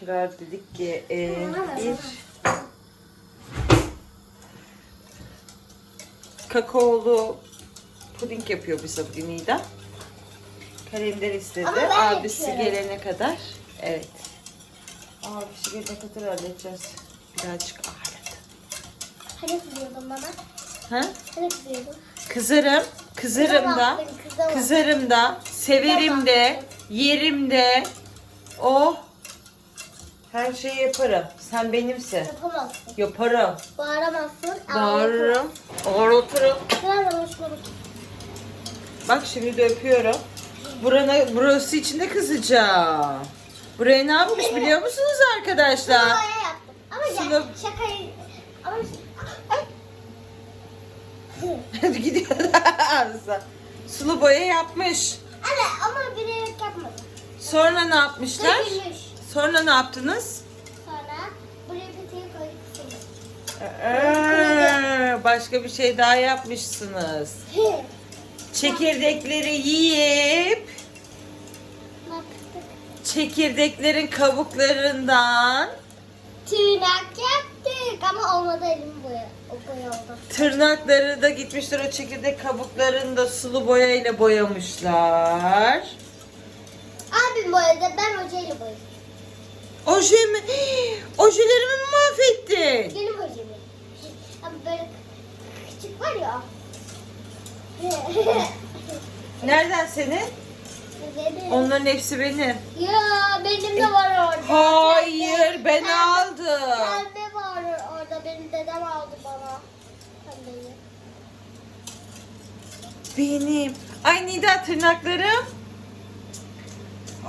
Tekrar dedik ki e, bir kakaolu puding yapıyor bize bugün Nida. Kalender istedi. Abisi yapıyorum. gelene kadar. Evet. Abisi gelene kadar halledeceğiz. Birazcık ağırladı. Hani kızıyordun bana? Ha? Hani kızıyordun? Kızarım. Kızarım da. Kızarım da. Severim de. Yerim de. Oh. Her şeyi yaparım. Sen benimsin. Yapamazsın. Yaparım. Bağıramazsın. Bağırırım. Ağırlatırım. Nerede hoşuma Bak şimdi de öpüyorum. Burana, burası içinde kızacağım. Buraya ne yapmış biliyor musunuz arkadaşlar? Boya yaptım. Ama gel Şunu- şakayı... Ama... Hadi gidiyor. Arıza. Sulu boya yapmış. Anne ama bilerek yapmadım. Sonra ne yapmışlar? Dökülmüş. Sonra ne yaptınız? Sonra buraya peteği koyduk sildik. Ee, başka bir şey daha yapmışsınız. Çekirdekleri yiyip yaptık? çekirdeklerin kabuklarından Tırnak yaptık ama olmadı elim boya. O boya oldu. tırnakları da gitmişler o çekirdek kabuklarını da sulu boya ile boyamışlar. Abim boyadı ben hocayla boyadım. Oje mi? Ojelerimi mi mahvettin? Benim. Ama böyle küçük var ya. Nereden senin? Benim. Onların hepsi benim. Ya benim de var orada. Hayır ben Pembe- aldım. Pembe var orada. Benim dedem aldı bana. Pembeyi. Benim. Ay Nida tırnaklarım.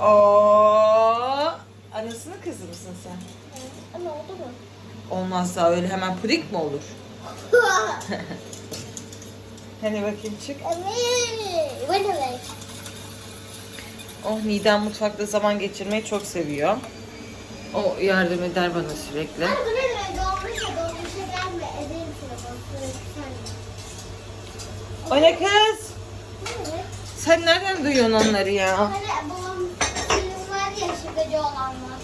Oo. Anasının kızı mısın sen? Ama oldu mu? Olmaz daha öyle hemen puding mi olur? Hani bakayım çık. Oh Nida mutfakta zaman geçirmeyi çok seviyor. O yardım eder bana sürekli. O ne kız? Sen nereden duyuyorsun onları ya? Şakacı olanlar.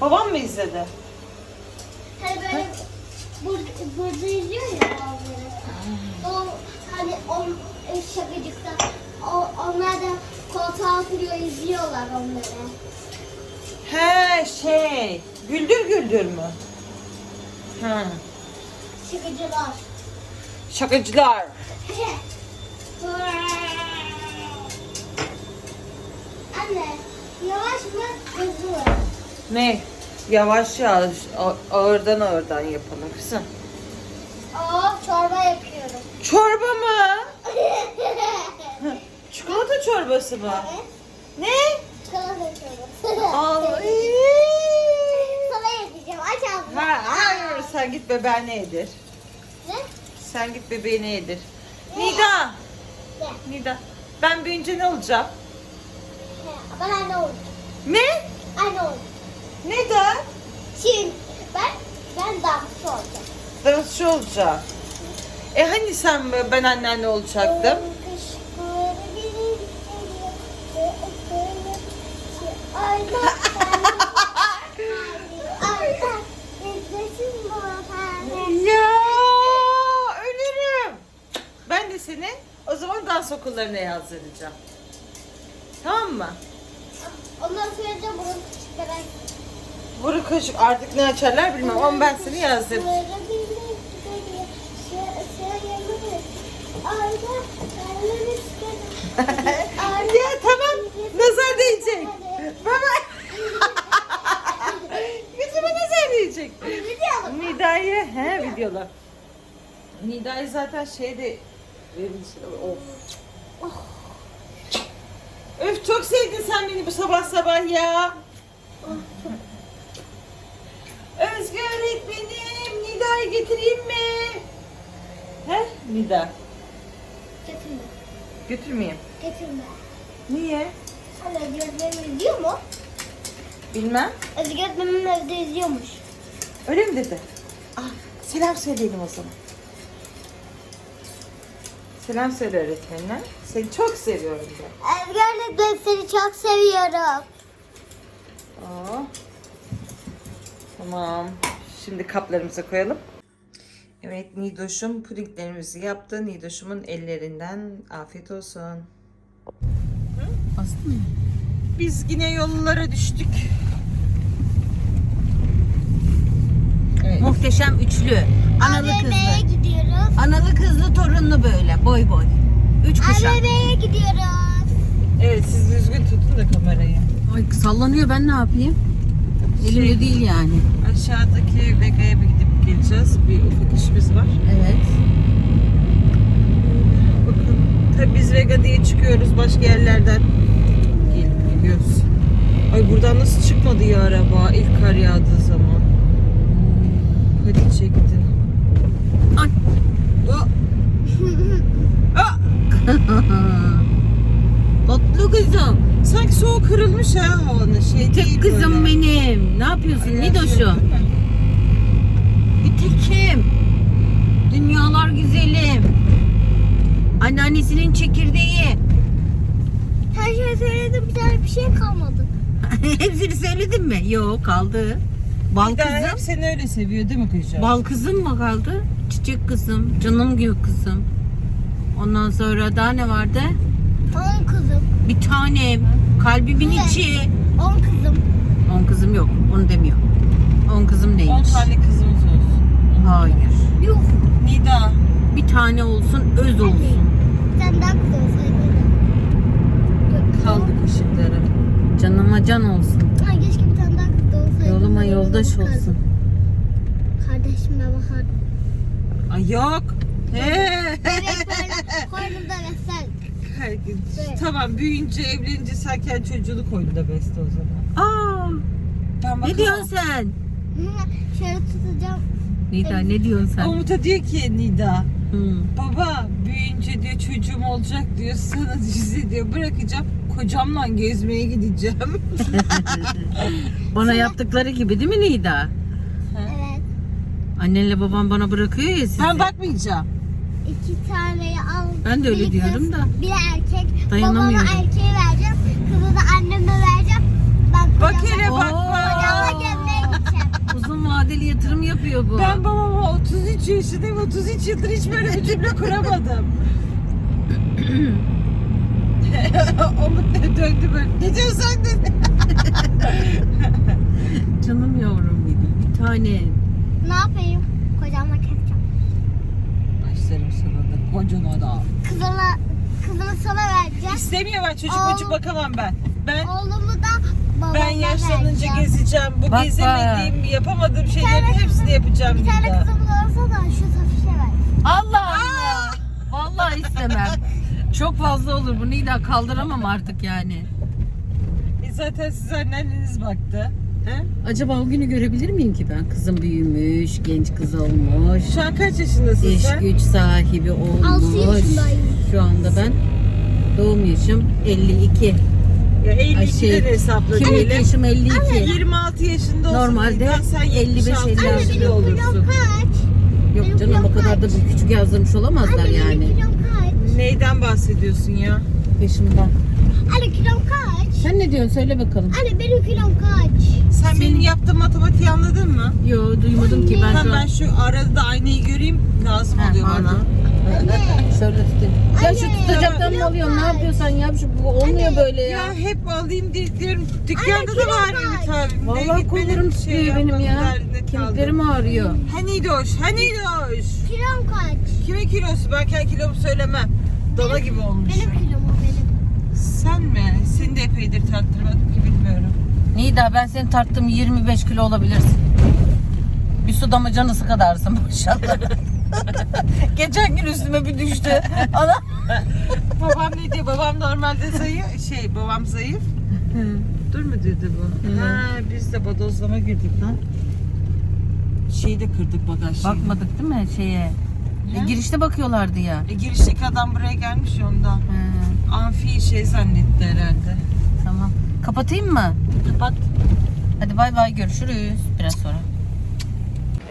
Babam mı izledi? Hani böyle burada, burada izliyor ya bazıları. O hani on e, şakacıkta o, onlar da koltuğa oturuyor izliyorlar onları. He şey. Güldür güldür mü? Ha. Şakacılar. Şakacılar. Anne yavaş mı hızlı mı? Ne? Yavaş yavaş ağırdan ağırdan yapalım kızım. Aa çorba yapıyorum. Çorba mı? Çikolata çorbası mı? Ne? Çikolata çorbası. Ay. Sana yapacağım. Aç ağzını. Ha, hayır sen git bebeğine yedir. Ne? Sen git bebeğine yedir. Nida. Ne? Nida. Ben büyüyünce ne olacağım? Ben anne oldum. Ne? Anne oldum. Neden? Şimdi ben ben dansçı olacağım. Dansçı olacağım. E hani sen ben anneanne olacaktım? Ya ölürüm. Ben de seni o zaman dans okullarına yazdıracağım. Tamam mı? Ondan sonra da bunun küçükleri Burun kaşık artık ne açarlar bilmem ama ben seni yazdıracağım. ya tamam nazar değecek. Baba. Yüzüme nazar değecek. Nida'yı he videolar. Nida'yı zaten şeyde vermişler. Of. Oh. Öf çok sevdin sen beni bu sabah sabah ya. Özgür öğretmenim Nida'yı getireyim mi? He Nida. Getirme. Götürmeyeyim. Getirme. Niye? Sen Özgür öğretmenim izliyor mu? Bilmem. Özgür öğretmenim evde izliyormuş. Öyle mi dedi? Ah, selam söyleyelim o zaman. Selam söyle öğretmenine. Seni çok seviyorum de. Özgür öğretmenim seni çok seviyorum. Aa, Tamam. Şimdi kaplarımıza koyalım. Evet Nidoş'um pudinglerimizi yaptı. Nidoş'umun ellerinden afiyet olsun. Aslında Biz yine yollara düştük. Evet. muhteşem üçlü. Analı AVM'ye kızlı. gidiyoruz. Analı kızlı torunlu böyle boy boy. Üç kuşak. AVM'ye gidiyoruz. Evet siz düzgün tutun da kamerayı. Ay sallanıyor ben ne yapayım? Elimde Şey- değil yani. Aşağıdaki Vega'ya bir gidip geleceğiz. Bir ufak işimiz var. Evet. Bakın. Tabii biz Vega diye çıkıyoruz başka yerlerden. Gelip gidiyoruz. Ay buradan nasıl çıkmadı ya araba ilk kar yağdığı zaman. Hadi çekti. Ay. Tatlı kızım. Sanki soğuk kırılmış ha havanın şey değil Tek kızım böyle. benim. Ne yapıyorsun Ay, mi? Bir tekim. Dünyalar güzelim. Anneannesinin çekirdeği. Her şey söyledim bir tane bir şey kalmadı. Hepsini söyledin mi? Yok kaldı. Bal Bir daha kızım. hep seni öyle seviyor değil mi kızım? Bal kızım mı kaldı? Çiçek kızım. Canım gibi kızım. Ondan sonra daha ne vardı? On kızım. Bir tanem. Kalbimin Ne? içi. On kızım. On kızım yok. Onu demiyor. On kızım 10 neymiş? tane kızımız olsun. Hayır. Yok. Nida. Bir tane olsun, öz olsun. Bir tane daha kız olsaydı. Kaldık ışıklara. Canıma can olsun. Ben yoldaş olsun. Kardeşime bakardım. Ay yok. He. Evet koynum- koynumda gün. Evet. Tamam büyüyünce evlenince sen kendi çocuğunu koyun da beste o zaman. Aa, Ben ne diyorsun sen? Şöyle tutacağım. Nida ne diyorsun sen? Umut'a diyor ki Nida. Hı. Baba büyüyünce diyor çocuğum olacak diyor sana dizi diyor bırakacağım kocamla gezmeye gideceğim. Bana yaptıkları gibi değil mi Nida? Evet. Annenle babam bana bırakıyor ya sizi. ben bakmayacağım. İki taneyi al. Ben de öyle Biri diyorum kız, da. Bir erkek. Dayanamıyorum. Babama erkeği vereceğim. Kızı da anneme vereceğim. Ben Bak hele bak bak. gezmeye gideceğim. Uzun vadeli yatırım yapıyor bu. Ben babama 33 yaşındayım 33 yıldır hiç böyle bir cümle kuramadım. Umut da döndü böyle. Ne diyorsun sen dedi. Canım yavrum benim. Bir tane. Ne yapayım? Kocama keseceğim. Başlarım sana da kocana da. Kızına, kızımı sana vereceğim. İstemiyor ben çocuk Oğlum. çocuk bakamam ben. Ben Oğlumu da babama ben yaşlanınca vereceğim. gezeceğim. Bu Bak, gezemediğim, yapamadığım şeylerin tane hepsini kızım- yapacağım Bir tane Nida. kızım da olsa da şu safişe ver. Allah Allah. Vallahi istemem. Çok fazla olur bu Nida kaldıramam artık yani. E zaten siz anneanneniz baktı. He? Acaba o günü görebilir miyim ki ben? Kızım büyümüş, genç kız olmuş. Şu an kaç yaşındasın İş sen? güç sahibi olmuş. Altı yaşındayım. Şu anda ben doğum yaşım 52. Ya 52'den Ay şey, hesapla Kimlik yaşım 52. 26 yaşında olsun. Normalde Nida, sen 55 76 56 Anne yaşında benim olursun. kilom kaç? Yok canım o kadar da bir küçük yazdırmış olamazlar Anne yani. benim kilom kaç? Neyden bahsediyorsun ya? Yaşımdan. Anne kilom kaç? Sen ne diyorsun söyle bakalım. Anne benim kilom kaç? Sen benim yaptığım matematiği anladın mı? Yo duymadım ki ben Ben, şu ben an. şu arada aynayı göreyim lazım Ha, oluyor pardon. bana. Anne. Şöyle tutayım. Ya şu tutacaklarını yok alıyorsun ne yapıyorsan yap şu bu olmuyor Anne, böyle ya. Ya hep alayım diye diyorum. Dükkanda Anne, da var? Ümit abim. Gitmedim, kollarım şey tutuyor benim ya. Kemiklerim ağrıyor. Hani doş, hani doş. Kilom kaç? Kimin kilosu? Ben kendi kilomu söylemem. Dana gibi olmuş. Benim kilom o benim. Sen mi? Seni de epeydir tarttırmadım ki bilmiyorum. Nida ben seni tarttım 25 kilo olabilirsin. Bir su damacanası kadarsın maşallah. Geçen gün üstüme bir düştü. Ana. babam ne diyor? Babam normalde zayıf. Şey babam zayıf. Dur mu dedi bu? Hı. Ha biz de bodozlama girdik lan. Şeyi de kırdık bagaj şeyini. Bakmadık değil mi şeye? E, girişte bakıyorlardı ya. E, girişteki adam buraya gelmiş ya ondan. He, Amfi şey zannetti herhalde. tamam. Kapatayım mı? Kapat. Hadi bay bay görüşürüz biraz sonra.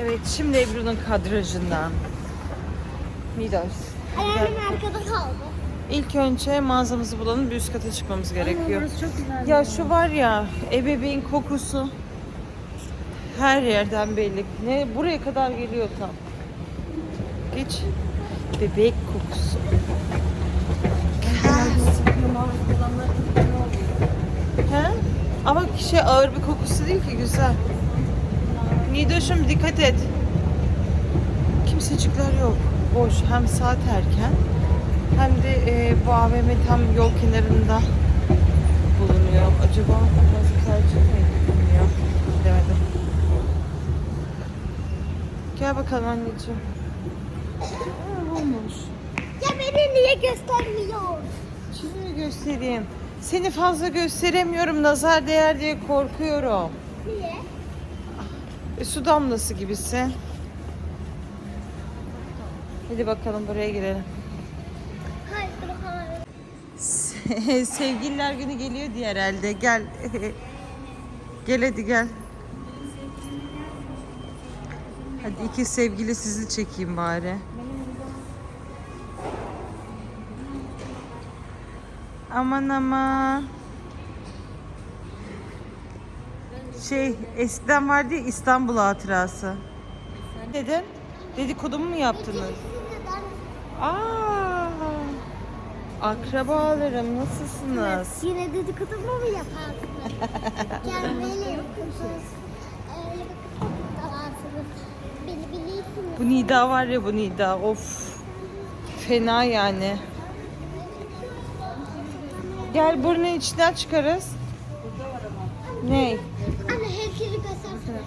Evet şimdi Ebru'nun kadrajından. Midas. Ayağım arkada kaldı. İlk önce mağazamızı bulalım bir üst kata çıkmamız gerekiyor. çok güzel. Ya şu var ya ebeveyn kokusu. Her yerden belli. Ne buraya kadar geliyor tam. Geç. Bebek kokusu. He? Ama şey ağır bir kokusu değil ki güzel. Nidoş'um dikkat et. Kimsecikler yok. Boş. Hem saat erken hem de e, bu AVM tam yol kenarında bulunuyor. Acaba bazı tercih mi bilmiyor. Bilemedim. Gel bakalım anneciğim. Aa, olmuş. Ya beni niye göstermiyor? Şimdi göstereyim. Seni fazla gösteremiyorum. Nazar değer diye korkuyorum. Niye? E, su damlası gibisin. Hadi bakalım buraya girelim. Hayır, hayır. Se- Sevgililer günü geliyor diye herhalde. Gel. gel hadi gel. Hadi iki sevgili sizi çekeyim bari. Aman aman. Şey eskiden vardı ya İstanbul hatırası. Dedin? Dedikodumu mu yaptınız? Aa, akrabalarım nasılsınız? Yine dedikodu mu yaparsınız? Bilirsiniz. Bu Nida var ya bu Nida of fena yani. Gel burnun içinden çıkarız. Ne? Anne heykeli göstersene.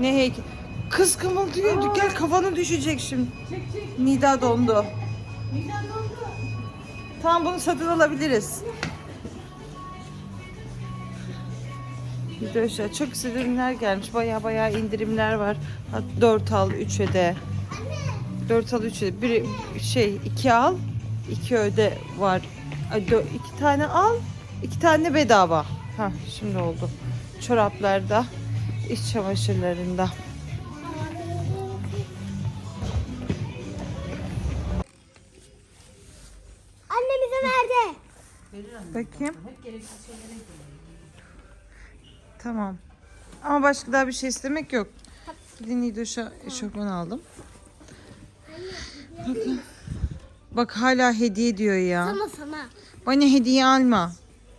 Ne heykel? Kız kımıldıyor. Gel kafanı düşecek şimdi. Nida dondu. Tamam bunu satın alabiliriz. Arkadaşlar çok güzel ürünler gelmiş. Baya baya indirimler var. 4 al 3 öde. 4 al 3 öde. Bir şey 2 al 2 öde var. İki tane al 2 tane bedava. Ha şimdi oldu. Çoraplarda, iç çamaşırlarında. Annemize nerede? Bakayım. Tamam. Ama başka daha bir şey istemek yok. Gidin Nidoş'a eşofman aldım. Bakın. Bak hala hediye diyor ya. Sana sana. Bana hediye alma.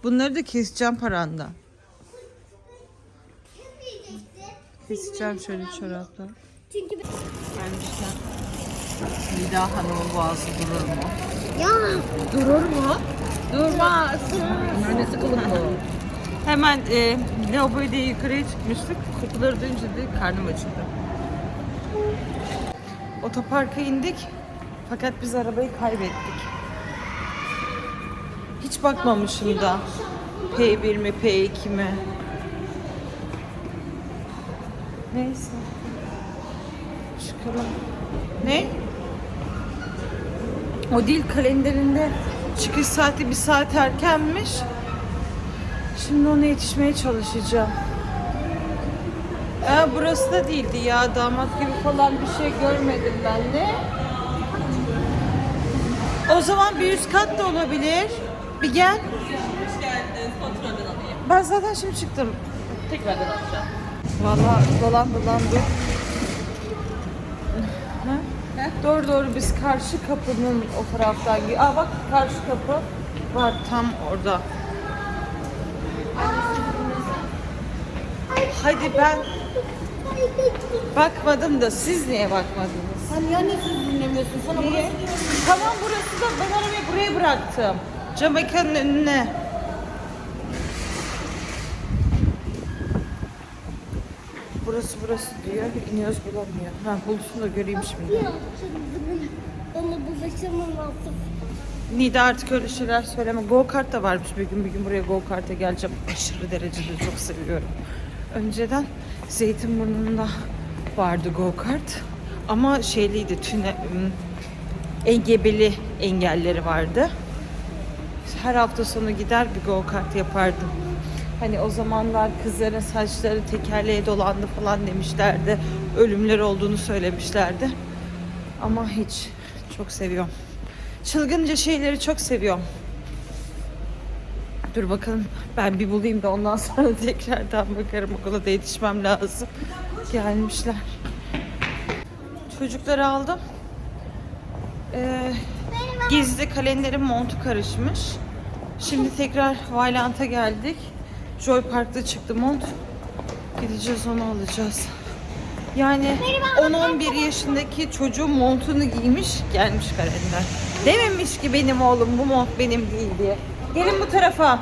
Bunları da keseceğim paranda. Keseceğim şöyle çorapla. Çünkü ben... Gelmişler. Nida Hanım'ın boğazı durur mu? Ya Durur mu? Durmaz. Annesi kılık bu. Hemen e, lavaboya diye yukarıya çıkmıştık. Kokuları duyunca da karnım acıktı. Otoparka indik. Fakat biz arabayı kaybettik. Hiç bakmamışım da. P1 mi P2 mi? Neyse. Çıkalım. Ne? O değil kalenderinde çıkış saati bir saat erkenmiş. Şimdi ona yetişmeye çalışacağım. Ee, burası da değildi ya. Damat gibi falan bir şey görmedim ben de. O zaman bir üst kat da olabilir. Bir gel. Hoş geldiniz. Kontrolden alayım. Ben zaten şimdi çıktım. Tekrardan alacağım. Vallahi dolan dolan dur. Doğru doğru biz karşı kapının o taraftan gi- Aa bak karşı kapı var tam orada. Hadi ben bakmadım da siz niye bakmadınız? Sen niye annesiz dinlemiyorsun? Sana Niye? Tamam da ben arabayı buraya bıraktım. Jamaika'nın önüne. Burası burası diyor. İniyoruz bulamıyor. Ha bulsun da göreyim şimdi. bana bulaşamam artık. Nida artık öyle şeyler söyleme. Go kart da varmış bir gün bir gün buraya go kart'a geleceğim. Aşırı derecede çok seviyorum. Önceden Zeytinburnu'nda vardı go kart. Ama şeyliydi tüne engebeli engelleri vardı. Her hafta sonu gider bir go kart yapardım. Hani o zamanlar kızların saçları tekerleğe dolandı falan demişlerdi. Ölümler olduğunu söylemişlerdi. Ama hiç çok seviyorum. Çılgınca şeyleri çok seviyorum. Dur bakalım ben bir bulayım da ondan sonra tekrardan bakarım okula da yetişmem lazım. Gelmişler. Çocukları aldım. Ee, gizli kalenderin montu karışmış. Şimdi tekrar Vailant'a geldik. Joy Park'ta çıktı mont. Gideceğiz onu alacağız. Yani 10-11 yaşındaki çocuğun montunu giymiş gelmiş kalender. Dememiş ki benim oğlum bu mont benim değil diye. Gelin bu tarafa.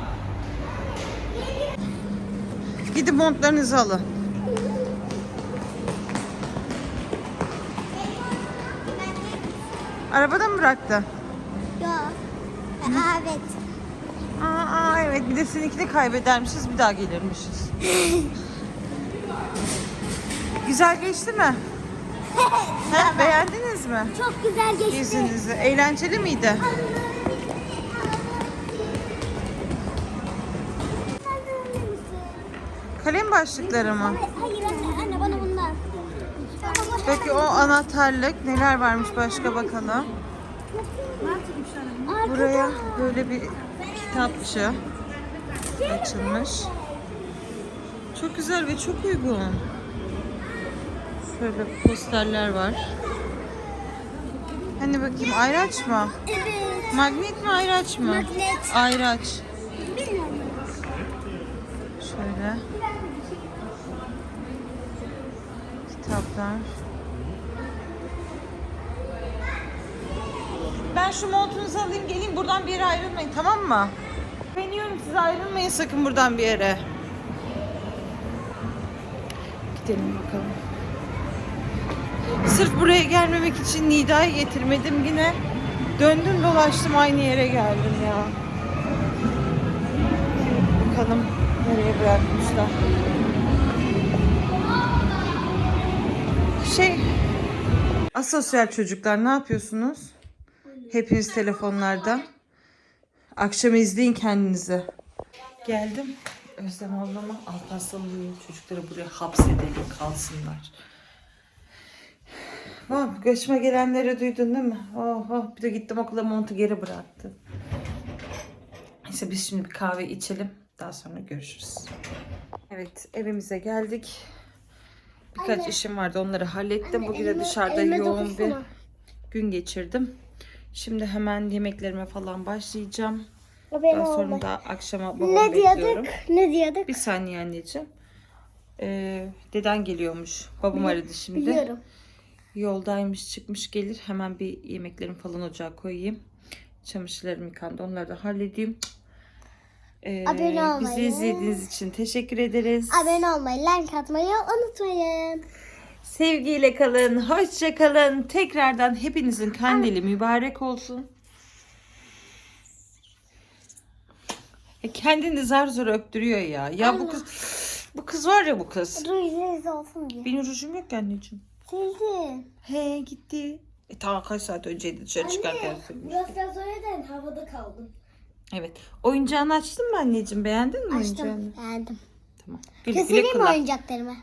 Gidin montlarınızı alın. Arabada mı bıraktı? Yok. Evet. Aa, aa, evet bir de seninkini kaybedermişiz bir daha gelirmişiz. Güzel geçti mi? Ha, beğendiniz mi? Çok güzel geçti. Gezinizi. Eğlenceli miydi? Kalem başlıkları mı? Hayır anne, anne bana bunlar. Peki o anahtarlık neler varmış başka bakalım. Buraya böyle bir kitapçı açılmış. Çok güzel ve çok uygun. Şöyle posterler var. Hani bakayım ayraç mı? Evet. Magnet mi ayraç mı? Magnet. Ayraç. Bilmiyorum. Şöyle. Kitaplar. Ben şu montunuzu alayım geleyim buradan bir yere ayrılmayın tamam mı? Beniyorum siz ayrılmayın sakın buradan bir yere. Gidelim bakalım. Sırf buraya gelmemek için Nida'yı getirmedim yine. Döndüm dolaştım aynı yere geldim ya. Bakalım nereye bırakmışlar. Şey, asosyal çocuklar ne yapıyorsunuz? Hepiniz telefonlarda. Akşam izleyin kendinizi. Geldim. Özlem ablama Alparslan'ın çocukları buraya hapsedelim kalsınlar. Oh, göçme gelenleri duydun değil mi? Oh, oh. Bir de gittim okula montu geri bıraktım. Neyse biz şimdi bir kahve içelim. Daha sonra görüşürüz. Evet evimize geldik. Birkaç Anne. işim vardı onları hallettim. Anne, Bugün de elime- dışarıda elime yoğun bir dokunsana. gün geçirdim. Şimdi hemen yemeklerime falan başlayacağım. O benim Daha sonra da akşama babamı Ne bekliyorum. diyorduk? Ne diyorduk? Bir saniye anneciğim. Ee, deden geliyormuş. Babam aradı şimdi. Biliyorum. Yoldaymış çıkmış gelir. Hemen bir yemeklerimi falan ocağa koyayım. Çamaşırlarım yıkandı. Onları da halledeyim. Ee, Abone bizi olmayı. izlediğiniz için teşekkür ederiz. Abone olmayı, like atmayı unutmayın. Sevgiyle kalın. Hoşça kalın. Tekrardan hepinizin kandili mübarek olsun. E kendini zar zor öptürüyor ya. Ya bu kız bu kız var ya bu kız. Rujunuz olsun diye. Benim rujum yok ki anneciğim. Sildim. He gitti. E tamam kaç saat önceydi dışarı çıkarken sürmüş. Biraz sonra da havada kaldım. Evet. Oyuncağını açtın mı anneciğim? Beğendin mi Açtım. oyuncağını? Beğendim. Tamam. Güle güle Kesileyim mi kullan. oyuncaklarımı?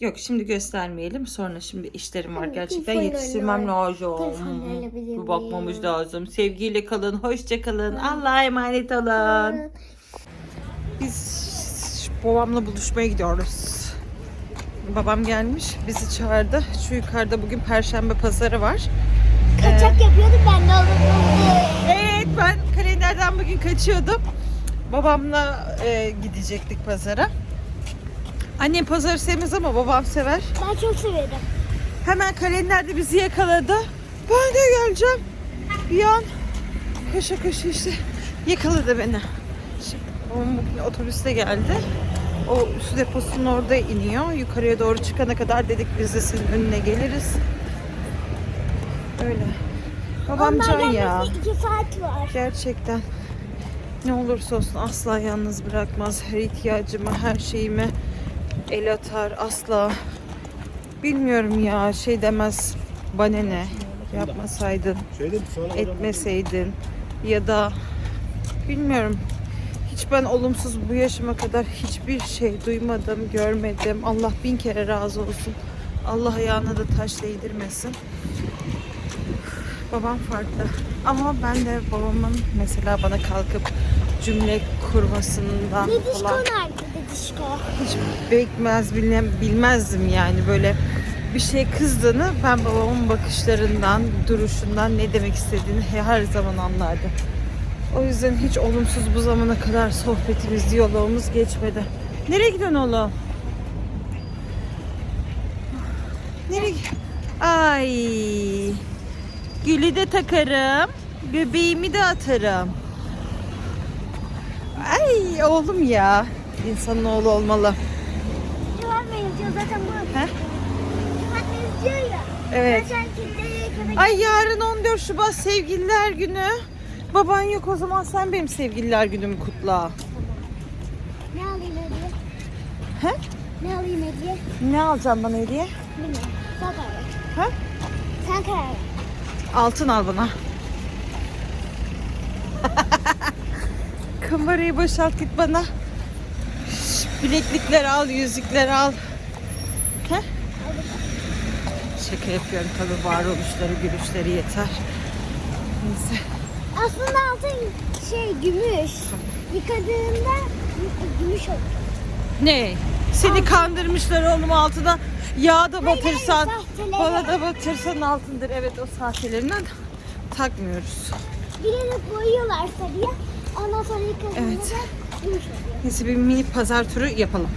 Yok şimdi göstermeyelim. Sonra şimdi işlerim var. Gerçekten yetiştirmem lazım. Bu bakmamız lazım. Sevgiyle kalın. Hoşça kalın. Allah'a emanet olun. Biz babamla buluşmaya gidiyoruz. Babam gelmiş. Bizi çağırdı. Şu yukarıda bugün Perşembe pazarı var. Kaçak yapıyorduk ben de unuttum. Evet ben kalenderden bugün kaçıyordum. Babamla e, gidecektik pazara. Annem pazarı sevmez ama babam sever. Ben çok severim. Hemen kalenderde bizi yakaladı. Ben de geleceğim. Bir an koşa koşa işte yakaladı beni. Şimdi otobüste geldi. O su deposunun orada iniyor. Yukarıya doğru çıkana kadar dedik biz de senin önüne geliriz. Öyle. Babam can ya. iki saat var. Gerçekten ne olursa olsun asla yalnız bırakmaz. Her ihtiyacımı, her şeyimi el atar asla. Bilmiyorum ya şey demez bana ne yapmasaydın, etmeseydin ya da bilmiyorum. Hiç ben olumsuz bu yaşıma kadar hiçbir şey duymadım, görmedim. Allah bin kere razı olsun. Allah ayağına da taş değdirmesin. Babam farklı. Ama ben de babamın mesela bana kalkıp cümle kurmasından falan nerede dedişko? hiç bekmez bilmem, bilmezdim yani böyle bir şey kızdığını ben babamın bakışlarından, duruşundan ne demek istediğini he- her zaman anlardım. O yüzden hiç olumsuz bu zamana kadar sohbetimiz, diyalogumuz geçmedi. Nereye gidiyorsun oğlum? Nereye? Ay. Gülü de takarım. Göbeğimi de atarım. Ay oğlum ya. İnsanın oğlu olmalı. Civan benziyor zaten bu. He? Civan benziyor ya. Evet. Zaten Ay yarın 14 Şubat sevgililer günü. Baban yok o zaman sen benim sevgililer günümü kutla. Ne alayım hediye? He? Ne alayım hediye? Ne alacağım bana hediye? Bilmiyorum. Sen karar ver. Ha? Sen karar ver. Altın al bana. Kamerayı boşalt git bana. Bileklikler al, yüzükler al. He? Şaka yapıyorum tabii varoluşları, gülüşleri yeter. Neyse. Aslında altın şey gümüş. Yıkadığında gü- gümüş olur. Ne? Seni kandırmışlar oğlum altına yağ da batırsan, bana da batırsan altındır. Evet o sahtelerinden takmıyoruz. Bilerek boyuyorlar sarıya. Ondan sonra yıkadığında Evet. Neyse bir mini pazar turu yapalım.